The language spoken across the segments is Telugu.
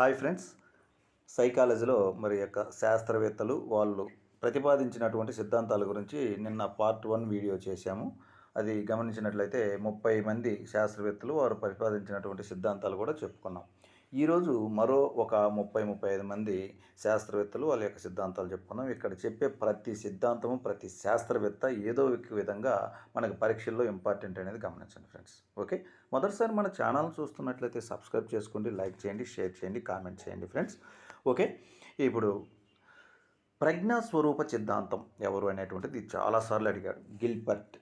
Hi friends. సైకాలజీలో మరి యొక్క శాస్త్రవేత్తలు వాళ్ళు ప్రతిపాదించినటువంటి సిద్ధాంతాల గురించి నిన్న పార్ట్ వన్ వీడియో చేశాము. అది గమనించినట్లయితే ముప్పై మంది శాస్త్రవేత్తలు వారు ప్రతిపాదించినటువంటి సిద్ధాంతాలు కూడా చెప్పుకున్నాం. ఈరోజు మరో ఒక ముప్పై ముప్పై ఐదు మంది శాస్త్రవేత్తలు వాళ్ళ యొక్క సిద్ధాంతాలు చెప్పుకున్నాం ఇక్కడ చెప్పే ప్రతి సిద్ధాంతము ప్రతి శాస్త్రవేత్త ఏదో ఒక విధంగా మనకు పరీక్షల్లో ఇంపార్టెంట్ అనేది గమనించండి ఫ్రెండ్స్ ఓకే మొదటిసారి మన ఛానల్ చూస్తున్నట్లయితే సబ్స్క్రైబ్ చేసుకోండి లైక్ చేయండి షేర్ చేయండి కామెంట్ చేయండి ఫ్రెండ్స్ ఓకే ఇప్పుడు ప్రజ్ఞాస్వరూప సిద్ధాంతం ఎవరు అనేటువంటిది చాలాసార్లు అడిగాడు. గిల్బర్ట్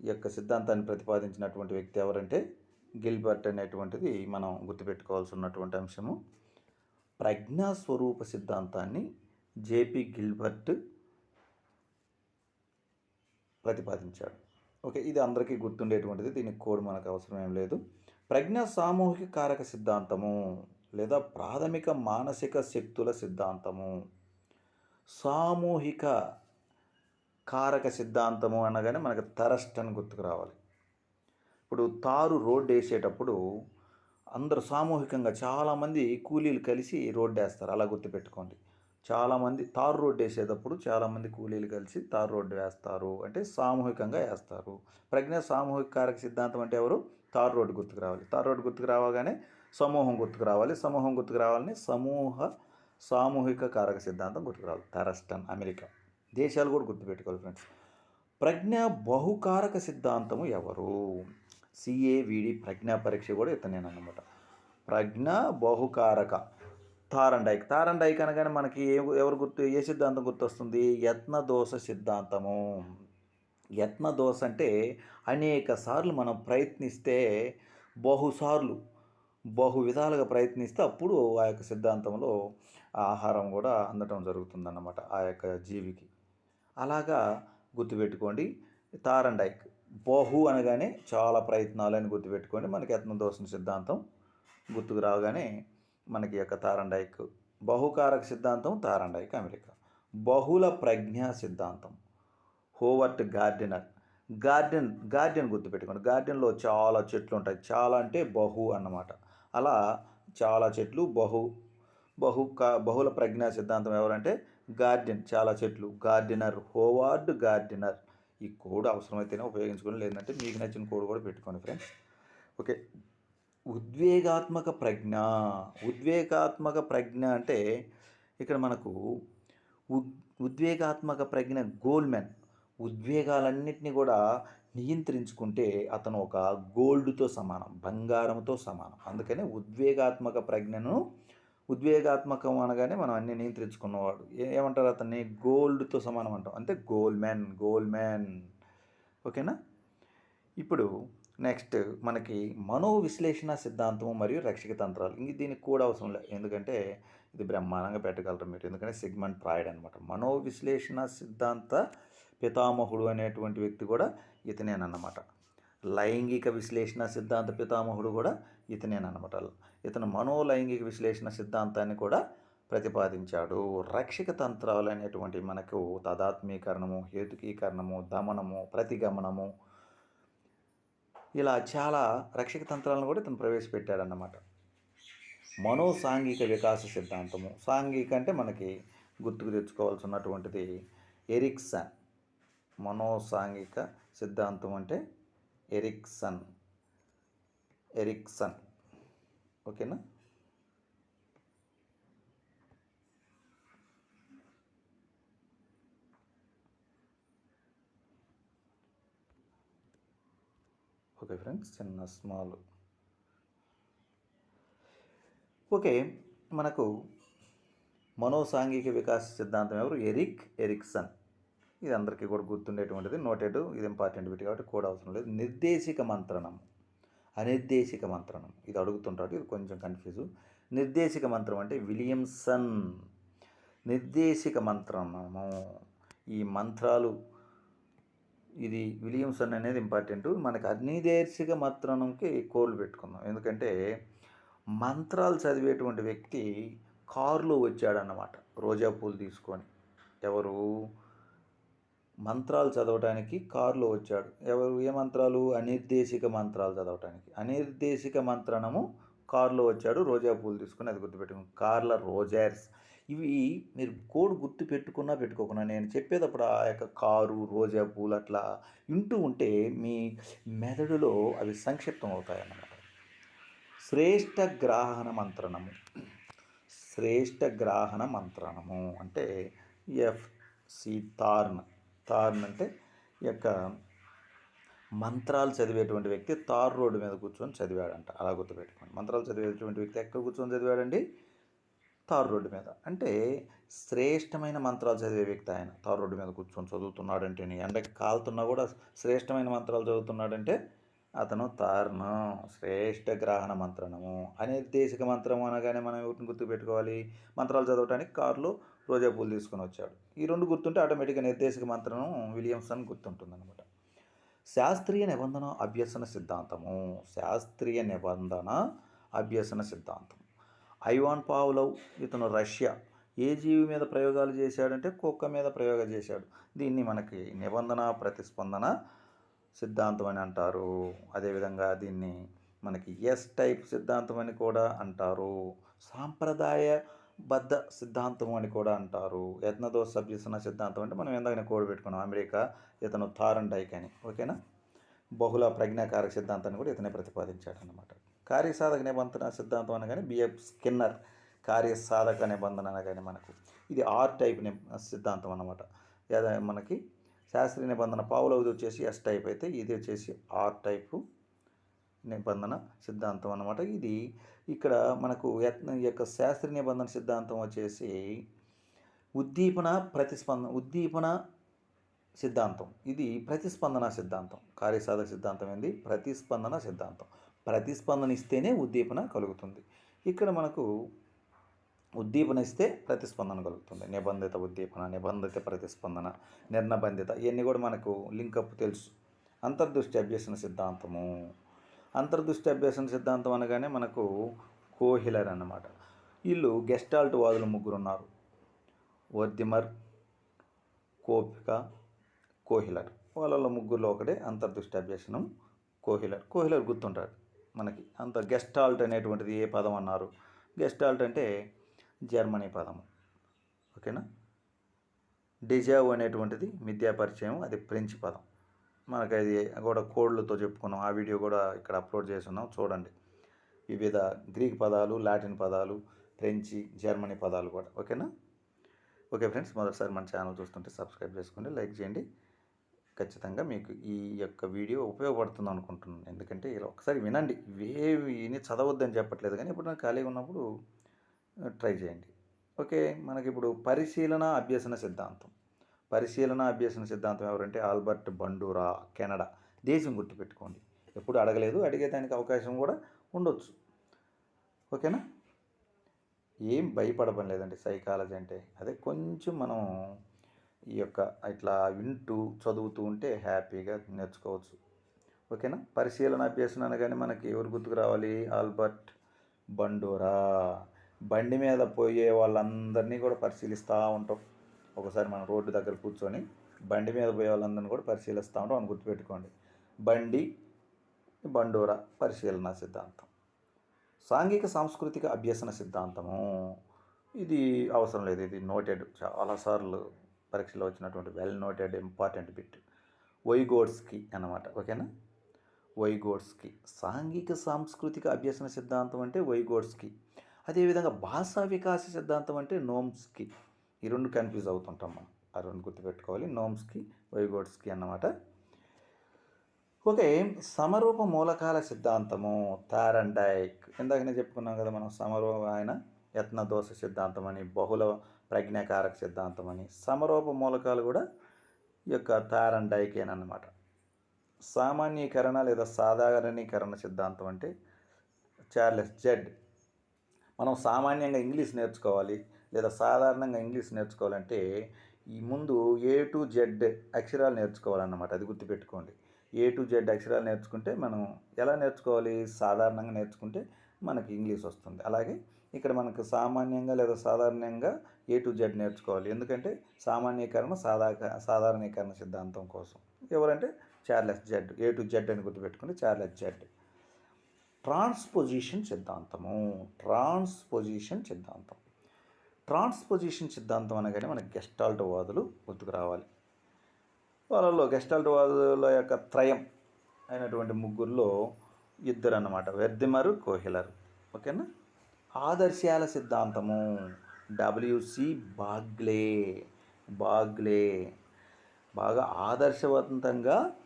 ఈ యొక్క సిద్ధాంతాన్ని ప్రతిపాదించినటువంటి వ్యక్తి ఎవరంటే గిల్బర్ట్ అనేటువంటిది మనం గుర్తుపెట్టుకోవాల్సి ఉన్నటువంటి అంశము ప్రజ్ఞాస్వరూప సిద్ధాంతాన్ని జేపీ గిల్బర్ట్ ప్రతిపాదించాడు. ఓకే ఇది అందరికీ గుర్తుండేటువంటిది. దీనికి కోడ్ మనకు అవసరం ఏం లేదు. ప్రజ్ఞ సామూహిక కారక సిద్ధాంతము లేదా ప్రాథమిక మానసిక శక్తుల సిద్ధాంతము. సామూహిక కారక సిద్ధాంతము అనగానే మనకు థరస్ట్ అని గుర్తుకు రావాలి. ఇప్పుడు తారు రోడ్డు వేసేటప్పుడు అందరూ సామూహికంగా చాలామంది కూలీలు కలిసి రోడ్డు వేస్తారు అలా గుర్తుపెట్టుకోండి. చాలామంది తారు రోడ్డు వేసేటప్పుడు చాలామంది కూలీలు కలిసి తారు రోడ్డు వేస్తారు. అంటే సామూహికంగా వేస్తారు. ప్రజ్ఞ సామూహిక కారక సిద్ధాంతం అంటే ఎవరు? తారు రోడ్డు గుర్తుకు రావాలి. తారు రోడ్డు గుర్తుకు రావగానే సమూహం గుర్తుకు రావాలి. సమూహం గుర్తుకు రావాలని సమూహ సామూహిక కారక సిద్ధాంతం గుర్తుకు రావాలి. Thurstone America. దేశాలు కూడా గుర్తుపెట్టుకోవాలి ఫ్రెండ్స్. ప్రజ్ఞ బహుకారక సిద్ధాంతము ఎవరు? సిఏవిడి ప్రజ్ఞా పరీక్ష కూడా ఇతనేనమాట ప్రజ్ఞ బహుకారక. తారండైక్ తారండైక్ అనగానే మనకి ఏ ఎవరు గుర్తు ఏ సిద్ధాంతం గుర్తొస్తుంది? యత్నదోష సిద్ధాంతము. యత్నదోష అంటే అనేక సార్లు మనం ప్రయత్నిస్తే బహుసార్లు బహు విధాలుగా ప్రయత్నిస్తే అప్పుడు ఆ యొక్క సిద్ధాంతంలో ఆహారం కూడా అందటం జరుగుతుందన్నమాట ఆ యొక్క జీవికి. అలాగా గుర్తుపెట్టుకోండి. తారండైక్ బహు అనగానే చాలా ప్రయత్నాలని గుర్తుపెట్టుకోండి. మనకి యత్నదోషణ సిద్ధాంతం గుర్తుకు రాగానే మనకి యొక్క తారండైక్ బహుకారక సిద్ధాంతం తారండైక్ అమెరికా. బహుళ ప్రజ్ఞా సిద్ధాంతం. హోవర్ట్ గార్డెనర్. గార్డెన్ గార్డెన్ గుర్తుపెట్టుకోండి. గార్డెన్లో చాలా చెట్లు ఉంటాయి. చాలా అంటే బహు అన్నమాట. అలా చాలా చెట్లు బహు బహు కా బహుళ ప్రజ్ఞా సిద్ధాంతం ఎవరంటే గార్డెన్. చాలా చెట్లు. Gardner Howard Gardner. ఈ కోడ్ అవసరమైతేనే ఉపయోగించుకొని లేదంటే మీకు నచ్చిన కోడ్ కూడా పెట్టుకోండి ఫ్రెండ్స్ ఓకే ఉద్వేగాత్మక ప్రజ్ఞ. ఉద్వేగాత్మక ప్రజ్ఞ అంటే ఇక్కడ మనకు ఉద్ ఉద్వేగాత్మక ప్రజ్ఞ గోల్మెన్ ఉద్వేగాలన్నింటినీ కూడా నియంత్రించుకుంటే అతను ఒక గోల్డ్తో సమానం బంగారంతో సమానం. అందుకనే ఉద్వేగాత్మక ప్రజ్ఞను ఉద్వేగాత్మకం అనగానే మనం అన్ని నియంత్రించుకున్నవాడు. ఏమంటారు అతన్ని? గోల్డ్తో సమానం అంటాం. అంటే గోల్ మ్యాన్ గోల్ మ్యాన్ ఓకేనా? ఇప్పుడు నెక్స్ట్ మనకి మనో విశ్లేషణ సిద్ధాంతము మరియు రక్షక తంత్రాలు. ఇంక దీనికి కూడా అవసరం లేదు ఎందుకంటే ఇది బ్రహ్మాండంగా పెట్టగలరు మీరు. ఎందుకంటే సిగ్మెంట్ ప్రాయిడ్ అనమాట మనో విశ్లేషణ సిద్ధాంత పితామహుడు అనేటువంటి వ్యక్తి కూడా ఇతనేనన్నమాట. లైంగిక విశ్లేషణ సిద్ధాంత పితామహుడు కూడా ఇతనేనన్నమాట. ఇతను మనోలైంగిక విశ్లేషణ సిద్ధాంతాన్ని కూడా ప్రతిపాదించాడు. రక్షక తంత్రాలు అనేటువంటి మనకు తదాత్మీకరణము హేతుకీకరణము దమనము ప్రతిగమనము ఇలా చాలా రక్షక తంత్రాలను కూడా ఇతను ప్రవేశపెట్టాడన్నమాట. మనో సాంఘిక వికాస సిద్ధాంతము. సాంఘిక అంటే మనకి గుర్తుకు తెచ్చుకోవాల్సి ఉన్నటువంటిది ఎరిక్సన్. మనో సాంఘిక సిద్ధాంతం అంటే ఎరిక్సన్. ఎరిక్సన్. ఓకేనా? ఓకే ఫ్రెండ్స్ చిన్న స్మాల్. ఓకే మనకు మనోసాంఘిక వికాస సిద్ధాంతం ఎవరు? Erik Erikson. ఇది అందరికీ కూడా గుర్తుండేటువంటిది నోటెడ్ ఇది ఇంపార్టెంట్ బిట్ కాబట్టి కూడా అవసరం లేదు. నిర్దేశిక మంత్రణం. అనిర్దేశిక మంత్రణం ఇది అడుగుతుంటాడు ఇది కొంచెం కన్ఫ్యూజ్ నిర్దేశిక మంత్రం అంటే విలియమ్సన్. నిర్దేశిక మంత్రణము ఈ మంత్రాలు ఇది విలియమ్సన్ అనేది ఇంపార్టెంట్ మనకి అగ్నిదేశిక మంత్రణంకి కోళ్ళు పెట్టుకుందాం. ఎందుకంటే మంత్రాలు చదివేటువంటి వ్యక్తి కారులో వచ్చాడన్నమాట రోజా పూలు తీసుకొని. ఎవరు? మంత్రాలు చదవటానికి కారులో వచ్చాడు. ఎవరు? ఏ మంత్రాలు? అనిర్దేశిక మంత్రాలు చదవటానికి. అనిర్దేశిక మంత్రణము కారులో వచ్చాడు. రోజా పూలు తీసుకుని అది గుర్తుపెట్టుకుని. కార్ల రోజార్స్. ఇవి మీరు కోడ్ గుర్తు పెట్టుకున్నా పెట్టుకోకున్నా నేను చెప్పేటప్పుడు ఆ యొక్క కారు రోజా పూలు అట్లా వింటూ ఉంటే మీ మెదడులో అవి సంక్షిప్తం అవుతాయి అన్నమాట శ్రేష్ఠ గ్రాహణ మంత్రణము. శ్రేష్ఠ గ్రాహణ మంత్రణము అంటే ఎఫ్ సి తార్న్. తార్న్ అంటే ఈ యొక్క మంత్రాలు చదివేటువంటి వ్యక్తి తార్ రోడ్డు మీద కూర్చొని చదివాడంట. అలా గుర్తుపెట్టుకోండి. మంత్రాలు చదివేటువంటి వ్యక్తి ఎక్కడ కూర్చొని చదివాడండి? తార్ రోడ్డు మీద. అంటే శ్రేష్టమైన మంత్రాలు చదివే వ్యక్తి ఆయన. తార్ రోడ్డు మీద కూర్చొని చదువుతున్నాడంటే ఎండకి కాలుతున్నా కూడా శ్రేష్టమైన మంత్రాలు చదువుతున్నాడంటే అతను తార్ను శ్రేష్ఠ గ్రహణ మంత్రణము. అనిర్దేశిక మంత్రం అనగానే మనం ఎవరిని గుర్తుపెట్టుకోవాలి? మంత్రాలు చదవటానికి కారులో రోజా పూలు తీసుకొని వచ్చాడు. ఈ రెండు గుర్తుంటే ఆటోమేటిక్గా నిర్దేశక మంత్రం విలియమ్సన్ గుర్తుంటుంది అనమాట శాస్త్రీయ నిబంధన అభ్యసన సిద్ధాంతము. శాస్త్రీయ నిబంధన అభ్యసన సిద్ధాంతం ఐవాన్ పావులవ్ ఇతను రష్యా. ఏ జీవి మీద ప్రయోగాలు చేశాడంటే కుక్క మీద ప్రయోగాలు చేశాడు. దీన్ని మనకి నిబంధన ప్రతిస్పందన సిద్ధాంతం అని అంటారు అదేవిధంగా దీన్ని మనకి ఎస్ టైప్ సిద్ధాంతం అని కూడా అంటారు. సాంప్రదాయ బద్ధ సిద్ధాంతం అని కూడా అంటారు. యత్నదోష సభ్యసన సిద్ధాంతం అంటే మనం ఎందాకనే కోడ్ పెట్టుకున్నాం. అమెరికా ఇతను థారన్ డైక్ అని. ఓకేనా? బహుళ ప్రజ్ఞాకారక సిద్ధాంతాన్ని కూడా ఇతనే ప్రతిపాదించాడు అనమాట కార్యసాధక నిబంధన సిద్ధాంతం అనగానే బిఎఫ్ స్కిన్నర్ కార్యసాధక నిబంధన అనగానే మనకు ఇది ఆర్ టైప్ సిద్ధాంతం అనమాట ఏదైనా మనకి శాస్త్రీయ నిబంధన పావులవది వచ్చేసి ఎస్ టైప్ అయితే ఇది వచ్చేసి ఆర్ టైపు నిబంధన సిద్ధాంతం అన్నమాట. ఇది ఇక్కడ మనకు యత్న యొక్క శాస్త్రీయ నిబంధన సిద్ధాంతం వచ్చేసి ఉద్దీపన ప్రతిస్పందన ఉద్దీపన సిద్ధాంతం. ఇది ప్రతిస్పందన సిద్ధాంతం. కార్యసాధక సిద్ధాంతం ఏంది? ప్రతిస్పందన సిద్ధాంతం. ప్రతిస్పందన ఇస్తేనే ఉద్దీపన కలుగుతుంది. ఇక్కడ మనకు ఉద్దీపన ఇస్తే ప్రతిస్పందన కలుగుతుంది. నిబంధిత ఉద్దీపన నిబంధిత ప్రతిస్పందన నిర్ణబంధిత ఇవన్నీ కూడా మనకు లింకప్ తెలుసు. అంతర్దృష్టి అభ్యసన సిద్ధాంతము. అంతర్దృష్టి అభ్యసన సిద్ధాంతం అనగానే మనకు కోహిలర్ అన్నమాట. వీళ్ళు గెస్టాల్ట్ వాదులు ముగ్గురు ఉన్నారు వర్దిమర్ కోపిక కోహిలర్. వాళ్ళలో ముగ్గురులో ఒకటే అంతర్దృష్టి అభ్యసనం కోహిలర్. కోహిలర్ గుర్తుంటాడు మనకి. అంత గెస్టాల్ట్ అనేటువంటిది ఏ పదం అన్నారు? గెస్టాల్ట్ అంటే జర్మనీ పదము. ఓకేనా? డిజావ్ అనేటువంటిది మిథ్యా పరిచయం అది ఫ్రెంచ్ పదం. మనకు అది కూడా కోడ్లతో చెప్పుకున్నాం. ఆ వీడియో కూడా ఇక్కడ అప్లోడ్ చేస్తున్నాం. చూడండి. వివిధ గ్రీక్ పదాలు లాటిన్ పదాలు ఫ్రెంచి జర్మనీ పదాలు కూడా. ఓకేనా? ఓకే ఫ్రెండ్స్ మొదటిసారి మన ఛానల్ చూస్తుంటే సబ్స్క్రైబ్ చేసుకోండి లైక్ చేయండి. ఖచ్చితంగా మీకు ఈ యొక్క వీడియో ఉపయోగపడుతుంది అనుకుంటున్నాను. ఎందుకంటే ఇలా ఒకసారి వినండి. ఇవేవి విని చదవద్దని చెప్పట్లేదు. కానీ ఇప్పుడు నాకు ఖాళీగా ఉన్నప్పుడు ట్రై చేయండి. ఓకే మనకి ఇప్పుడు పరిశీలన అభ్యసన సిద్ధాంతం. పరిశీలన అభ్యసన సిద్ధాంతం ఎవరంటే ఆల్బర్ట్ బండూరా కెనడా. దేశం గుర్తుపెట్టుకోండి. ఎప్పుడు అడగలేదు అడిగేదానికి అవకాశం కూడా ఉండొచ్చు. ఓకేనా? ఏం భయపడపం లేదండి సైకాలజీ అంటే. అదే కొంచెం మనం ఈ యొక్క ఇట్లా వింటూ చదువుతూ ఉంటే హ్యాపీగా నేర్చుకోవచ్చు. ఓకేనా? పరిశీలన అభ్యసన అనగానే మనకి ఎవరు గుర్తుకు రావాలి? Albert Bandura. బండి మీద పోయే వాళ్ళందరినీ కూడా పరిశీలిస్తూ ఉంటాం. ఒకసారి మనం రోడ్డు దగ్గర కూర్చొని బండి మీద పోయే వాళ్ళందరినీ కూడా పరిశీలిస్తూ ఉంటాం అని గుర్తుపెట్టుకోండి. బండి బండోరా పరిశీలన సిద్ధాంతం. సాంఘిక సాంస్కృతిక అభ్యసన సిద్ధాంతము. ఇది అవసరం లేదు. ఇది నోటెడ్. చాలాసార్లు పరీక్షలో వచ్చినటువంటి well noted important bit. Vygotsky అన్నమాట. ఓకేనా? వైగోడ్స్కి సాంఘిక సాంస్కృతిక అభ్యసన సిద్ధాంతం అంటే వైగోడ్స్కి అదేవిధంగా భాషా వికాస సిద్ధాంతం అంటే నోమ్స్కి ఈ రెండు కన్ఫ్యూజ్ అవుతుంటాం మనం. ఆ రెండు గుర్తుపెట్టుకోవాలి. నోమ్స్కి వైగోడ్స్కి అన్నమాట. ఓకే సమరూప మూలకాల సిద్ధాంతము తారండైక్ ఇందాకనే చెప్పుకున్నాం కదా మనం సమరూప ఆయన యత్నదోష సిద్ధాంతం అని బహుళ ప్రజ్ఞాకారక సిద్ధాంతం అని సమరూప మూలకాలు కూడా ఈ యొక్క తారండైకేనమాట సామాన్యీకరణ లేదా సాధారణీకరణ సిద్ధాంతం అంటే చార్లెస్ జెడ్ మనం సామాన్యంగా ఇంగ్లీష్ నేర్చుకోవాలి లేదా సాధారణంగా ఇంగ్లీష్ నేర్చుకోవాలంటే ఈ ముందు ఏ టు జెడ్ అక్షరాలు నేర్చుకోవాలన్నమాట. అది గుర్తుపెట్టుకోండి. ఏ టు జెడ్ అక్షరాలు నేర్చుకుంటే మనం ఎలా నేర్చుకోవాలి? సాధారణంగా నేర్చుకుంటే మనకి ఇంగ్లీష్ వస్తుంది. అలాగే ఇక్కడ మనకు సామాన్యంగా లేదా సాధారణంగా ఏ టు జెడ్ నేర్చుకోవాలి. ఎందుకంటే సామాన్యీకరణ సాధా సాధారణీకరణ సిద్ధాంతం కోసం. ఎవరంటే Charles Z. A to Z అని గుర్తుపెట్టుకుని చార్లెస్ జెడ్. ట్రాన్స్పొజిషన్ సిద్ధాంతము. ట్రాన్స్పొజిషన్ సిద్ధాంతం. ట్రాన్స్పొజిషన్ సిద్ధాంతం అనగానే మనకి గెస్టాల్ట్ వాదులు గుర్తుకు రావాలి. వాళ్ళలో గెస్టాల్ట్ వాదుల యొక్క త్రయం అయినటువంటి ముగ్గురులో ఇద్దరు అన్నమాట వెర్దిమరు కోహిలరు. ఓకేనా? ఆదర్శాల సిద్ధాంతము. W C Bagley. బాగ్లే. బాగా ఆదర్శవంతంగా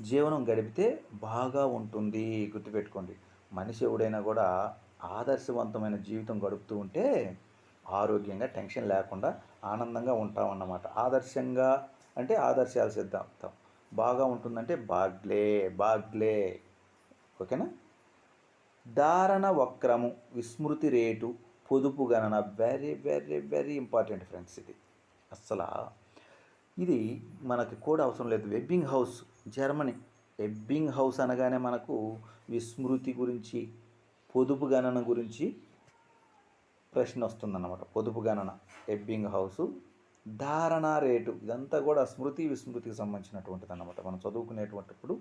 జీవనం గడిపితే బాగా ఉంటుంది. గుర్తుపెట్టుకోండి. మనిషి ఎవడైనా కూడా ఆదర్శవంతమైన జీవితం గడుపుతూ ఉంటే ఆరోగ్యంగా టెన్షన్ లేకుండా ఆనందంగా ఉంటామన్నమాట. ఆదర్శంగా అంటే ఆదర్శాలు సిద్ధాంతం. బాగా ఉంటుందంటే బాగ్లే బాగ్లే. ఓకేనా? ధారణ వక్రము విస్మృతి రేటు పొదుపు గణన very very very important friends ఇది. అస్సలు. ఇది మనకి కూడా అవసరం లేదు. Ebbinghaus Germany Ebbinghaus అనగానే మనకు విస్మృతి గురించి పొదుపు గణన గురించి ప్రశ్న వస్తుందన్నమాట. పొదుపు గణన ఎబ్బింగ్ హౌసు ధారణ రేటు. ఇదంతా కూడా స్మృతి విస్మృతికి సంబంధించినటువంటిది అన్నమాట మనం చదువుకునేటువంటిప్పుడు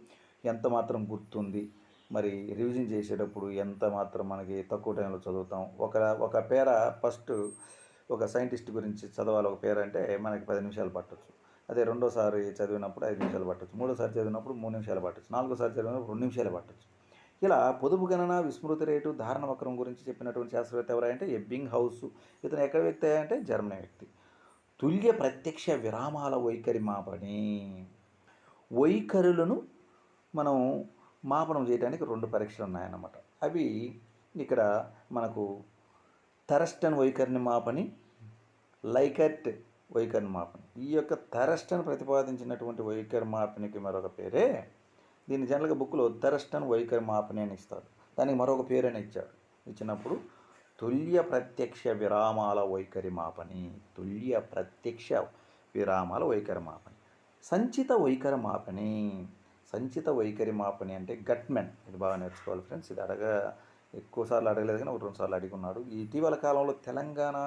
ఎంత మాత్రం గుర్తుంది మరి రివిజన్ చేసేటప్పుడు ఎంత మాత్రం మనకి తక్కువ టైంలో చదువుతాం. ఒక ఒక పేర ఫస్ట్ ఒక సైంటిస్ట్ గురించి చదవాలి. ఒక పేరు అంటే మనకి పది నిమిషాలు పట్టచ్చు. అదే రెండోసారి చదివినప్పుడు ఐదు నిమిషాలు పట్టొచ్చు. మూడోసారి చదివినప్పుడు మూడు నిమిషాలు పట్టచ్చు. నాలుగోసారి చదివినప్పుడు రెండు నిమిషాలు పట్టొచ్చు. ఇలా పొదుపు గణన విస్మృతి రేటు ధారణ వక్రం గురించి చెప్పినటువంటి శాస్త్రవేత్త ఎవరంటే ఎబ్బింగ్ హౌస్ ఇతను ఎక్కడ వ్యక్తి అంటే జర్మనీ వ్యక్తి. తుల్య ప్రత్యక్ష విరామాల వైఖరి మాపని వైఖరులను మనం మాపనం చేయడానికి రెండు పరీక్షలు ఉన్నాయన్నమాట. అవి ఇక్కడ మనకు థరస్టన్ వైఖరిని మాపని లైకట్ వైఖరి మాపని ఈ యొక్క థరస్టన్ ప్రతిపాదించినటువంటి వైఖరి మాపనికి మరొక పేరే దీన్ని జనరల్గా బుక్లో థరస్టన్ వైఖరి మాపని అని ఇస్తాడు దానికి మరొక పేరు అని ఇచ్చాడు. ఇచ్చినప్పుడు తుల్య ప్రత్యక్ష విరామాల వైఖరి మాపని తుల్య ప్రత్యక్ష విరామాల వైఖరి మాపని సంచిత వైఖరి మాపని సంచిత వైఖరి మాపని అంటే గట్మెన్. ఇది బాగా నేర్చుకోవాలి ఫ్రెండ్స్. ఇది అడగ ఎక్కువసార్లు అడగలేదు కానీ ఒక రెండు సార్లు అడిగి ఉన్నాడు. ఇటీవల కాలంలో తెలంగాణ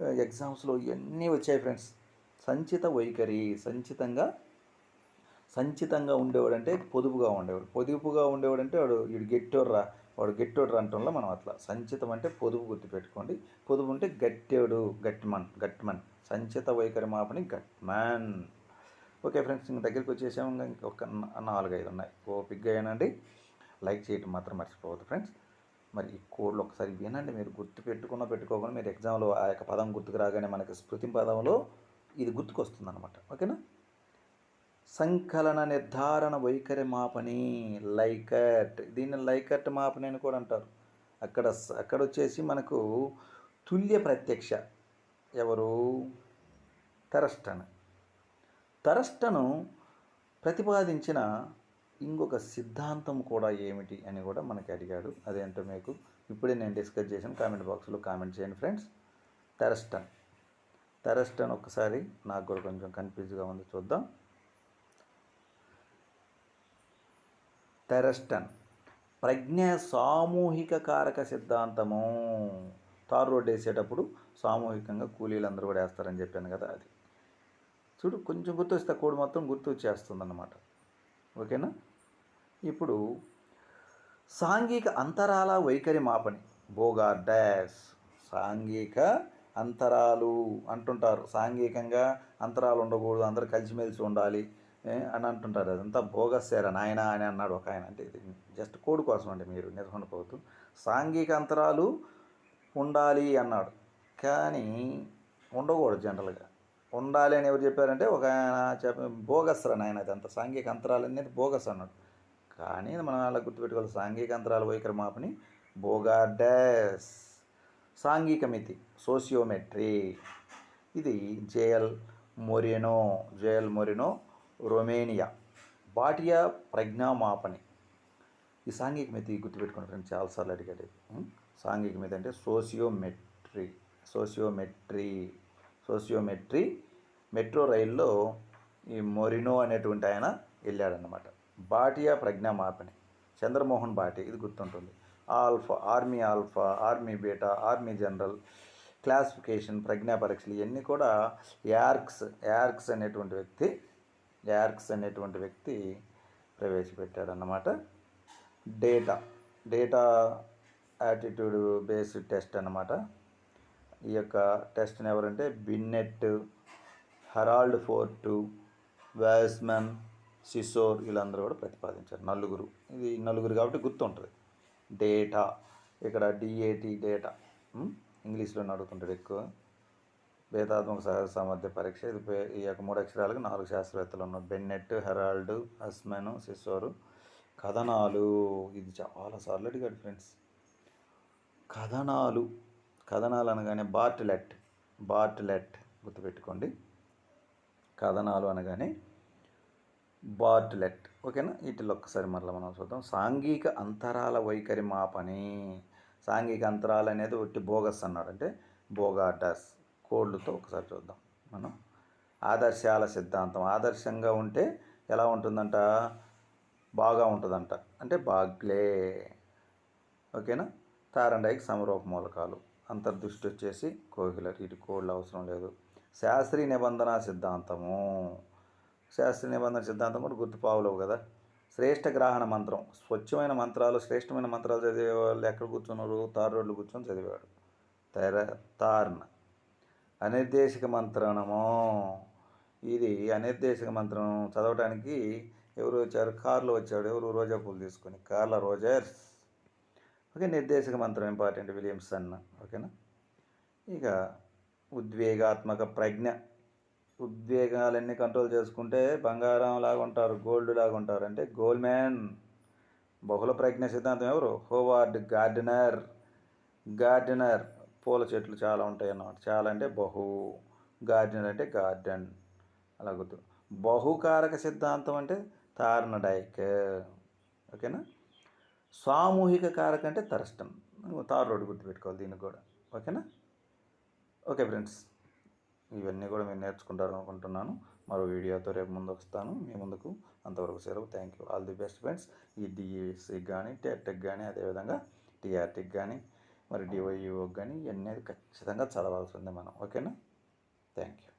ఎగ్జామ్స్లో ఇవన్నీ వచ్చాయి ఫ్రెండ్స్. సంచిత వైఖరి సంచితంగా సంచితంగా ఉండేవాడు అంటే పొదుపుగా ఉండేవాడు. పొదుపుగా ఉండేవాడు అంటే వాడు వీడు గెట్టోడ్రా వాడు గెట్టోడ్రా అంటంలో మనం అట్లా. సంచితం అంటే పొదుపు గుర్తుపెట్టుకోండి పొదుపు అంటే గట్టేడు గట్మన్ గట్మన్. సంచిత వైఖరి మాపని గట్మన్. ఓకే ఫ్రెండ్స్ ఇంక దగ్గరికి వచ్చేసాము. ఇంకా ఇంకొక నాలుగైదు ఉన్నాయి. ఓపిక్గా ఏనండి లైక్ చేయటం మాత్రం మర్చిపోవద్దు ఫ్రెండ్స్. మరి ఈ కోడ్లు ఒకసారి వినండి. మీరు గుర్తు పెట్టుకున్నా పెట్టుకోకుండా మీరు ఎగ్జామ్లో ఆ యొక్క పదం గుర్తుకు రాగానే మనకి స్మృతి పదంలో ఇది గుర్తుకొస్తుంది అనమాట ఓకేనా? సంకలన నిర్ధారణ వైఖరి మాపని లైకట్. దీన్ని లైకట్ మాపని అని కూడా అంటారు. అక్కడ అక్కడ వచ్చేసి మనకు తుల్య ప్రత్యక్ష. ఎవరు? తరస్టన్ తరస్టను ప్రతిపాదించిన ఇంకొక సిద్ధాంతం కూడా ఏమిటి అని కూడా మనకి అడిగాడు. అదేంటో మీకు ఇప్పుడే నేను డిస్కస్ చేశాను కామెంట్ బాక్స్లో కామెంట్ చేయండి ఫ్రెండ్స్. తెరస్టన్ తెరస్టన్ ఒకసారి నాకు కూడా కొంచెం కన్ఫ్యూజ్గా ఉంది చూద్దాం. తెరస్టన్ ప్రజ్ఞ సామూహిక కారక సిద్ధాంతము. తారు రోడ్డు వేసేటప్పుడు సామూహికంగా కూలీలు కూడా వేస్తారని చెప్పాను కదా అది. చూడు కొంచెం గుర్తు వస్తే కోడి మొత్తం గుర్తు వచ్చేస్తుంది అన్నమాట ఓకేనా? ఇప్పుడు సాంఘిక అంతరాల వైఖరి మాపని. బోగా డాష్ సాంఘిక అంతరాలు అంటుంటారు. సాంఘికంగా అంతరాలు ఉండకూడదు అందరూ కలిసిమెలిసి ఉండాలి అని అంటుంటారు. అదంతా భోగస్సేరా నాయన అని అన్నాడు ఒక ఆయన. అంటే ఇది జస్ట్ కోడ్ కోసం అండి మీరు నిర్వహణపోతూ. సాంఘిక అంతరాలు ఉండాలి అన్నాడు. కానీ ఉండకూడదు జనరల్గా. ఉండాలి అని ఎవరు చెప్పారంటే ఒక ఆయన చెప్ప బోగస్ రా నాయన అంత సాంఘిక అంతరాలు అనేది బోగస్ అన్నాడు. కానీ మనం అలా గుర్తుపెట్టుకోవాలి. సాంఘిక అంతరాలు వైఖరిమాపని మాపని సాంఘికమితి డాస్ సోషియోమెట్రీ ఇది J L Moreno J L Moreno Romania. Bhatia ప్రజ్ఞామాపని ఈ సాంఘిక మితి గుర్తుపెట్టుకుని ఫ్రెండ్స్ చాలాసార్లు అడిగాడు సాంఘిక మితి అంటే సోషియోమెట్రీ సోషియోమెట్రీ సోషియోమెట్రీ మెట్రో రైల్లో ఈ మొరినో అనేటువంటి ఆయన వెళ్ళాడనమాట బాటియా ప్రజ్ఞామాపని చంద్రమోహన్ బాటి ఇది గుర్తుంటుంది. Alpha army alpha army beta army general classification ప్రజ్ఞా పరీక్షలు ఇవన్నీ కూడా యార్క్స్ యార్క్స్ అనేటువంటి వ్యక్తి యార్క్స్ అనేటువంటి వ్యక్తి ప్రవేశపెట్టాడన్నమాట. Data data attitude based test అన్నమాట. ఈ యొక్క టెస్ట్ని ఎవరంటే బిన్నెట్ హెరాల్డ్ ఫోర్టు వ్యాస్మన్ సిసోర్ వీళ్ళందరూ కూడా ప్రతిపాదించారు. నలుగురు. ఇది నలుగురు కాబట్టి గుర్తుంటుంది. డేటా. ఇక్కడ డిఏటి డేటా. ఇంగ్లీష్లో అడుగుతుంటాడు ఎక్కువ. భేదాత్మక సహజ సామర్థ్య పరీక్ష. ఇది ఈ యొక్క మూడు అక్షరాలకు నాలుగు శాస్త్రవేత్తలు ఉన్నారు బెన్నెట్ హెరాల్డ్ హస్మెన్ సిసోరు. కథనాలు. ఇది చాలా సార్లు అడిగాడు ఫ్రెండ్స్. కథనాలు. కథనాలు అనగానే బార్ట్లెట్ బార్ట్లెట్ గుర్తుపెట్టుకోండి. కథనాలు అనగానే బార్ట్లెట్. ఓకేనా? వీటిలో ఒక్కసారి మరలా మనం చూద్దాం. సాంఘిక అంతరాల వైఖరి మాపని. సాంఘిక అంతరాలు అనేది ఒకటి బోగస్ అన్నాడు. అంటే బోగాటస్ కోళ్ళతో ఒకసారి చూద్దాం మనం. ఆదర్శాల సిద్ధాంతం. ఆదర్శంగా ఉంటే ఎలా ఉంటుందంట? బాగా ఉంటుందంట. అంటే బాగ్లే. ఓకేనా? తారండాయికి సమరూప మూలకాలు అంతర్దృష్టి వచ్చేసి కోహిలర్ ఇటు కోళ్ళు అవసరం లేదు. శాస్త్రీయ నిబంధన సిద్ధాంతము. శాస్త్రీయ నిబంధన సిద్ధాంతం కూడా గుర్తుపావులవు కదా. శ్రేష్ఠ గ్రహణ మంత్రం. స్వచ్ఛమైన మంత్రాలు శ్రేష్టమైన మంత్రాలు చదివే వాళ్ళు ఎక్కడ కూర్చున్నారు? తారు రోడ్లు కూర్చొని చదివాడు తెర తార్న. అనిర్దేశిక మంత్రణము. ఇది అనిర్దేశిక మంత్రం చదవడానికి ఎవరు వచ్చారు? కార్లో వచ్చాడు. ఎవరు రోజా పూలు తీసుకొని? కార్ల రోజర్స్. ఓకే నిర్దేశక మంత్రం ఇంపార్టెంట్ విలియమ్సన్ ఓకేనా? ఇక ఉద్వేగాత్మక ప్రజ్ఞ. ఉద్వేగాలన్నీ కంట్రోల్ చేసుకుంటే బంగారం లాగా ఉంటారు గోల్డ్ లాగా ఉంటారు అంటే గోల్డ్ మ్యాన్ బహుళ ప్రజ్ఞ సిద్ధాంతం ఎవరు? Howard gardener. గార్డెనర్ పూల చెట్లు చాలా ఉంటాయి అన్నమాట. చాలా అంటే బహు. గార్డెనర్ అంటే గార్డెన్. అలా గుర్తు బహుకారక సిద్ధాంతం అంటే తారణ డైక్ ఓకేనా? సామూహిక కారక అంటే తరష్టం. తారు రోడ్డు గుర్తుపెట్టుకోవాలి దీనికి కూడా. ఓకేనా? Okay friends. ఇవన్నీ కూడా మీరు నేర్చుకుంటారు అనుకుంటున్నాను మరో వీడియోతో రేపు ముందు వస్తాను మీ ముందుకు అంతవరకు సెలవు. Thank you all the best friends ఈ డిఎస్సికి కానీ టెట్కి కానీ అదేవిధంగా టీఆర్టీకి కానీ మరి డివైఓ కానీ ఇవన్నీ ఖచ్చితంగా చదవాల్సిందే మనం. ఓకేనా? Thank you